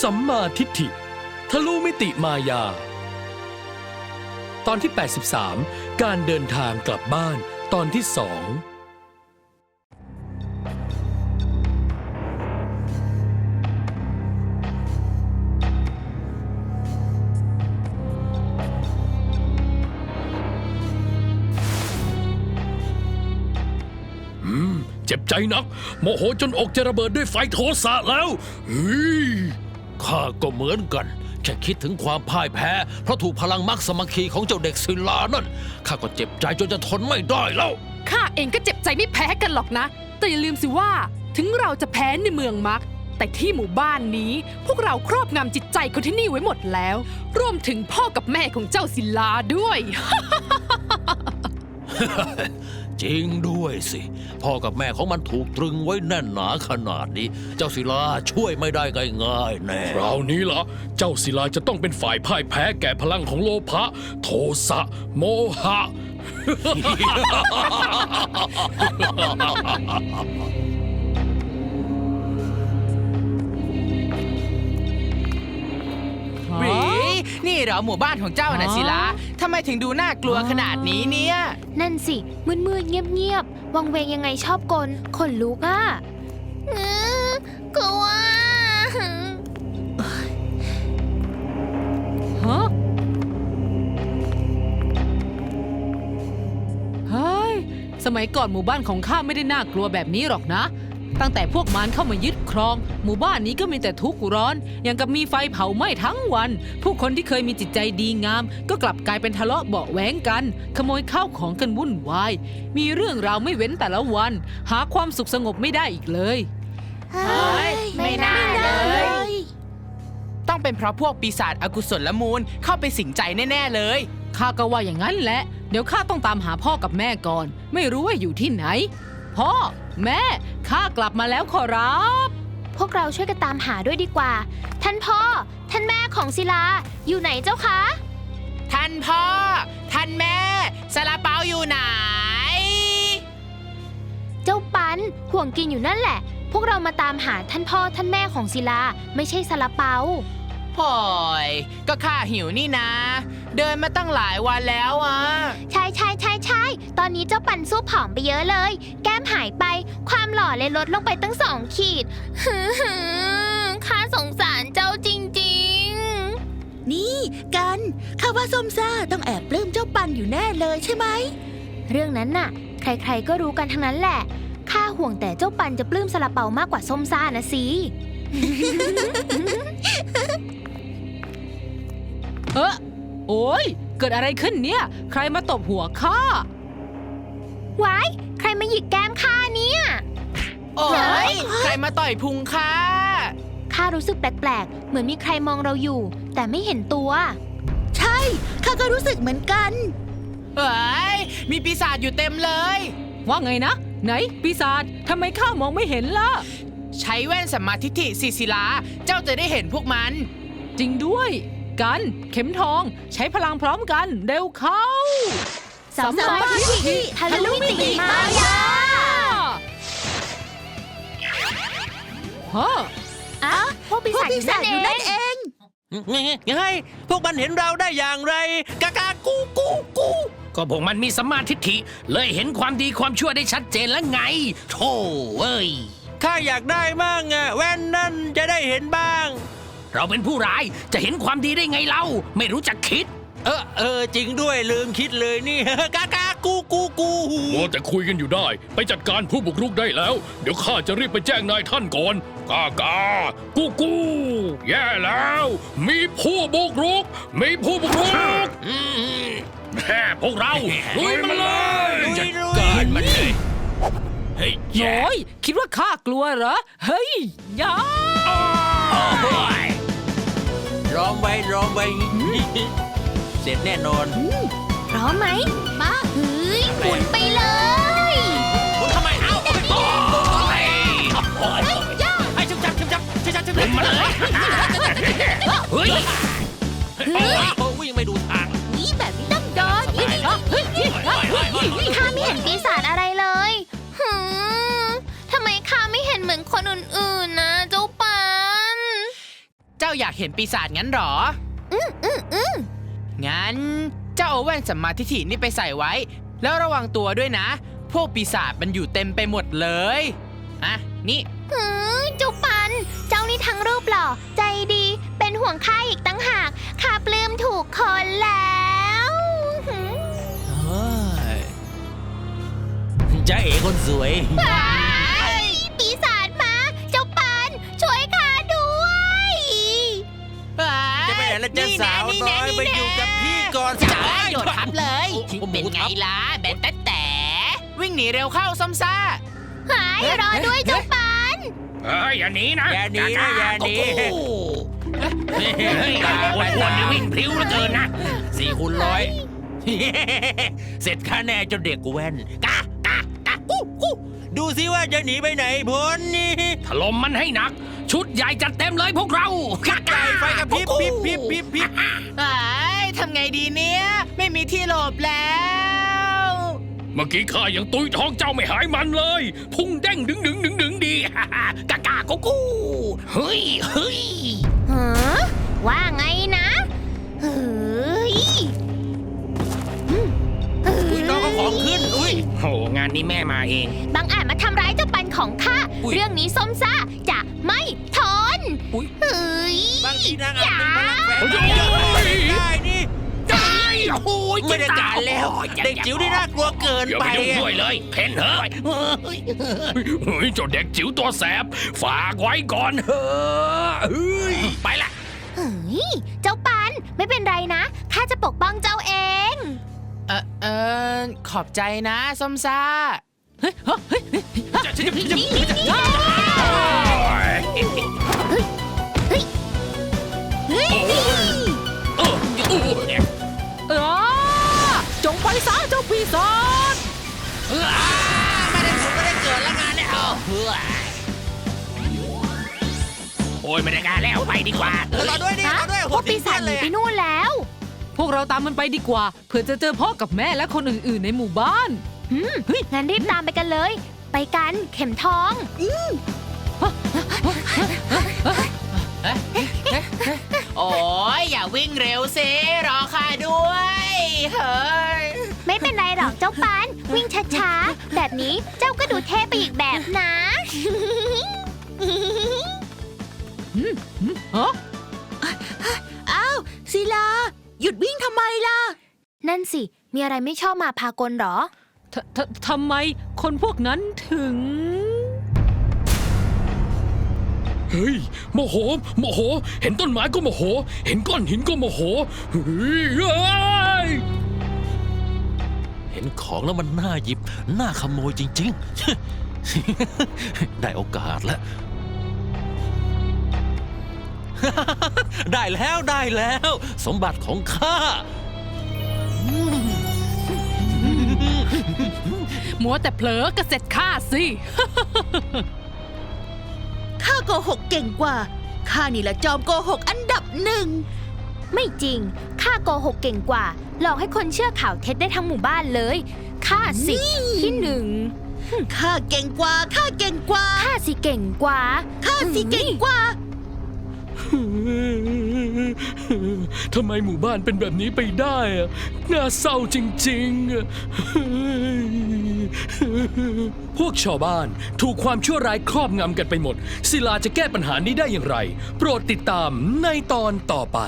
สัมมาทิฏฐิ ทะลุมิติมายา ตอนที่ 83 การเดินทางกลับบ้านตอนที่สองเจ็บใจนัก โมโหจนอกจะระเบิดด้วยไฟโทสะแล้วเฮ้ย ข้าก็เหมือนกัน แค่คิดถึงความพ่ายแพ้ เพราะถูกพลังมักสมัคคีของเจ้าเด็กศิลานั่นข้าก็เจ็บใจจนจะทนไม่ได้แล้ว ข้าเองก็เจ็บใจไม่แพ้กันหรอกนะ แต่อย่าลืมสิว่า ถึงเราจะแพ้ในเมืองมัก แต่ที่หมู่บ้านนี้ พวกเราครอบงำจิตใจคนที่นี่ไว้หมดแล้ว รวมถึงพ่อกับแม่ของเจ้าศิลาด้วย จริงด้วยสิ พ่อกับแม่ของมันถูกตรึงไว้แน่นหนาขนาดนี้ เจ้าศิลาช่วยไม่ได้ง่ายๆแน่คราวนี้ล่ะเจ้าศิลาจะต้องเป็นฝ่ายพ่ายแพ้แก่พลังของโลภะโทสะ โมหะหวี นี่เหรอหมู่บ้านของเจ้านะศิลาทำไมถึงดูน่ากลัวขนาดนี้เนี่ย นั่นสิมืดๆเงียบๆวังเวงยังไงชอบกลขนลุกอะเออกลัวฮะเฮ้ย สมัยก่อนหมู่บ้านของข้าไม่ได้น่ากลัวแบบนี้หรอกนะ ตั้งแต่พวกมารเข้ามายึดครอง หมู่บ้านนี้ก็มีแต่ทุกข์ร้อน อย่างกับมีไฟเผาไหม้ทั้งวัน ผู้คนที่เคยมีจิตใจดีงาม ก็กลับกลายเป็นทะเลาะเบาะแหวงกัน ขโมยข้าวของกันวุ่นวาย มีเรื่องราวไม่เว้นแต่ละวัน หาความสุขสงบไม่ได้อีกเลย เฮ้ยไม่น่าเลยยต้องเป็นเพราะพวกปีศาจอกุศลมูลเข้าไปสิงใจแน่ ๆ เลย ข้าก็ว่าอย่างนั้นแหละ เดี๋ยวข้าต้องตามหาพ่อกับแม่ก่อน ไม่รู้ว่าอยู่ที่ไหน พ่อ แม่ ข้ากลับมาแล้วขอรับ พวกเราช่วยกันตามหาด้วยดีกว่า ท่านพ่อ ท่านแม่ของศิลา อยู่ไหนเจ้าคะ ท่านพ่อ ท่านแม่ซาลาเปาอยู่ไหน เจ้าปันห่วงกินอยู่นั่นแหละ พวกเรามาตามหาท่านพ่อท่านแม่ของศิลา ไม่ใช่ซาลาเปาพอยก็ข้าหิวนี่นะ เดินมาตั้งหลายวันแล้วอะ ใช่ใช่ใช่ใช่ ตอนนี้เจ้าปันสู้ผอมไปเยอะเลย แก้มหายไป ความหล่อเลยลดลงไปตั้งสองขีดฮึฮึข้าสงสารเจ้าจริงนี่กันข้าว่าส้มซ่าต้องแอบปลื้มเจ้าปันอยู่แน่เลยใช่ไหม ๆ เรื่องนั้นน่ะ ใครๆก็รู้กันทั้งนั้นแหละ ข้าห่วงแต่เจ้าปันจะปลื้มซาลาเปามากกว่าส้มซ่านะสิ เออโอ้ยเกิดอะไรขึ้นเนี่ย ใครมาตบหัวข้า ว้ายใครมาหยิกแก้มข้าเนี่ย โอ้ยใครมาต่อยพุงข้าข้ารู้สึกแปลกๆ เหมือนมีใครมองเราอยู่ แต่ไม่เห็นตัว ใช่ข้าก็รู้สึกเหมือนกันเฮ้ยมีปีศาจอยู่เต็มเลย ว่าไงนะ ไหน ปีศาจทำไมข้ามองไม่เห็นล่ะ ใช้แว่นสัมมาทิฏฐิสิศิลา เจ้าจะได้เห็นพวกมัน จริงด้วย กัน เข็มทอง ใช้พลังพร้อมกัน เร็วเข้า สัมมาทิฏฐิทะลุมิติมายาฮะอ้าวพวกปีพวกศาจปีศาจอยู่นั่นเองเองไงไงพวกมันเห็นเราได้อย่างไรกากากูกูกูก็พวกมันมีสัมมาทิฏฐิ เลยเห็นความดีความชั่วได้ชัดเจนแล้วไงโธ่เอ้ยข้าอยากได้มั่งอะแว่นนั่นจะได้เห็นบ้าง เราเป็นผู้ร้ายจะเห็นความดีได้ไงเล่าไม่รู้จักคิด เออเออจริงด้วยลืมคิดเลยนี่ กากากูกูกูมัวแต่คุยกันอยู่ได้ ไปจัดการผู้บุกรุกได้แล้ว เดี๋ยวข้าจะรีบไปแจ้งนายท่านก่อนกากากูกู แย่แล้ว มีผู้บุกรุก มีผู้บุกรุกอืมแม่พวกเราลุยมันเลยลุยจัดลุยการมันเลยเฮ้ยแย่โอ้ยคิดว่าข้ากลัวเหรอ เฮ้ยอย่าโอ้ยร้อมไว้ร้อมไว้ เสร็จแน่นอนพร้อมไหมมาเฮ้ยหมุนไปเลยคุณทำไมเอ้าโอ้ยโอ้ยไอ้ชุบจับชุบจับชุบจับชุบลุจับมมาเลยเฮ้ยโอ้วิ่งไม่ดูทางนี่แบบนี้ต้องโดนนี่ข้าไม่เห็นปีศาจอะไรเลยหืมทำไมข้าไม่เห็นเหมือนคนอื่นๆนะเจ้าปัน เจ้าอยากเห็นปีศาจงั้นเหรอ อืมอืมอืม งั้น เจ้าเอาแว่นสัมมาทิฏฐินี่ไปใส่ไว้ แล้วระวังตัวด้วยนะ พวกปีศาจมันอยู่เต็มไปหมดเลยอะนี่ หืมเจ้าปัน เจ้านี่ทั้งรูปหล่อ ใจดี เป็นห่วงข้าอีกตั้งหากข้าปลื้มถูกคนแล้วหืมจ้าเอ๋คนสวยว้ายปีศาจมาเจ้าปัน ช่วยข้าด้วย จะไปไหนล่ะจ้าสาวนี่น้แน่อยนี่ไปแน่อยู่กับพี่ ก่อนจ๋าโดดทับเลยโอ้โหเป็นไงล่ะแบนแต่แต่วิ่งหนีเร็วเข้าส้มซ่าหายรอด้วยเจ้าปันเฮ้ยอย่าหนีนะอย่าหนีนะอย่าหนีโอ้โหเฮ้ยเฮ้ยอ้วนๆนี่วิ่งพลิ้วเหลือเกินนะสี่คูณร้อยเสร็จข้าแน่เจ้าเด็กแว่นกากากากูกูดูสิว่าจะหนีไปไหนพ้นนี่ถล่มมันให้หนัก ชุดใหญ่จัดเต็มเลยพวกเราไก่ไฟกับพริบพริบพริบพริบพริบไอ้ย ทำไงดีเนี่ย ไม่มีที่หลบแล้ว เมื่อกี้ข้ายังตุยท้องเจ้าไม่หายมันเลย พุ่งเด้งดึงดึงดึงดึงดีกากากูกูเฮ้ยเฮ้ยฮะว่าไงนะเฮ้ยอืมเฮ้อุ้ยน้องก็ของขึ้นอุ้ยโหงานนี้แม่มาเอง บางอาจมาทำร้ายเจ้าปันของข้า อุ๊ย เรื่องนี้ส้มซ่าจะไม่ทนอุ๊ยเฮ้ย บางทีนางอาจเป็นพลังแฝงโอ้ย โอ้ยไม่ได้การแล้ว เด็กจิ๋วนี่น่ากลัวเกินอย่าไปไปยุ่งด้วยเลยเพนเฮ้ยเฮ้ยเฮ้ยเจ้าเด็กจิ๋วตัวแสบ ฝากไว้ก่อนเถอะเฮ้ยไปละ เฮ้ย เจ้าปันไม่เป็นไรนะ ข้าจะปกป้องเจ้าเอง เออเออขอบใจนะส้มซ่าจะจะจะจะเซะเจ้าปีศาจไม่ได้ผุดไม่ได้เกิดแล้วงานเนี่ยเอาเฮ้ยโอ้ยไม่ได้การแล้วไปดีกว่า รอด้วยดิฮะรอด้วยพวกปีศาจหนีไปนู่นแล้ว พวกเราตามมันไปดีกว่าเพื่อจะเจอพ่อกับแม่และคนอื่นๆในหมู่บ้านอืมงั้นรีบตามไปกันเลย ไปกันเข็มทอง โอ้ยอย่าวิ่งเร็วสิรอข้าด้วย เฮ้ย ไม่เป็นไรหรอกเจ้าปัน วิ่งช้าๆ แบบนี้เจ้าก็ดูเท่ไปอีกแบบนะ ฮะอ้าวศิลา หยุดวิ่งทำไมล่ะ นั่นสิ มีอะไรไม่ชอบมาพากลหรอ ทททำไมคนพวกนั้นถึง เฮ้ยโมโหโมโห เห็นต้นไม้ก็โมโห เห็นก้อนหินก็โมโหเฮ้ย เอ้ยเห็นของแล้วมันน่าหยิบ น่าขโมยจริง ๆ ได้โอกาสแล้ว ได้แล้วได้แล้ว สมบัติของข้า มัวแต่เผลอก็เสร็จข้าสิ ข้าโกหกเก่งกว่า ข้านี่แหละจอมโกหกอันดับหนึ่ง ไม่จริง ข้าโกหกเก่งกว่า หลอกให้คนเชื่อข่าวเท็จได้ทั้งหมู่บ้านเลยข้าสิที่หนึ่งข้าเก่งกว่าข้าเก่งกว่าข้าสิเก่งกว่าข้าสิเก่งกว่าทำไมหมู่บ้านเป็นแบบนี้ไปได้อะน่าเศร้าจริงๆอะพวกชาวบ้านถูกความชั่วร้ายครอบงำกันไปหมด ศิลาจะแก้ปัญหานี้ได้อย่างไร โปรดติดตามในตอนต่อไป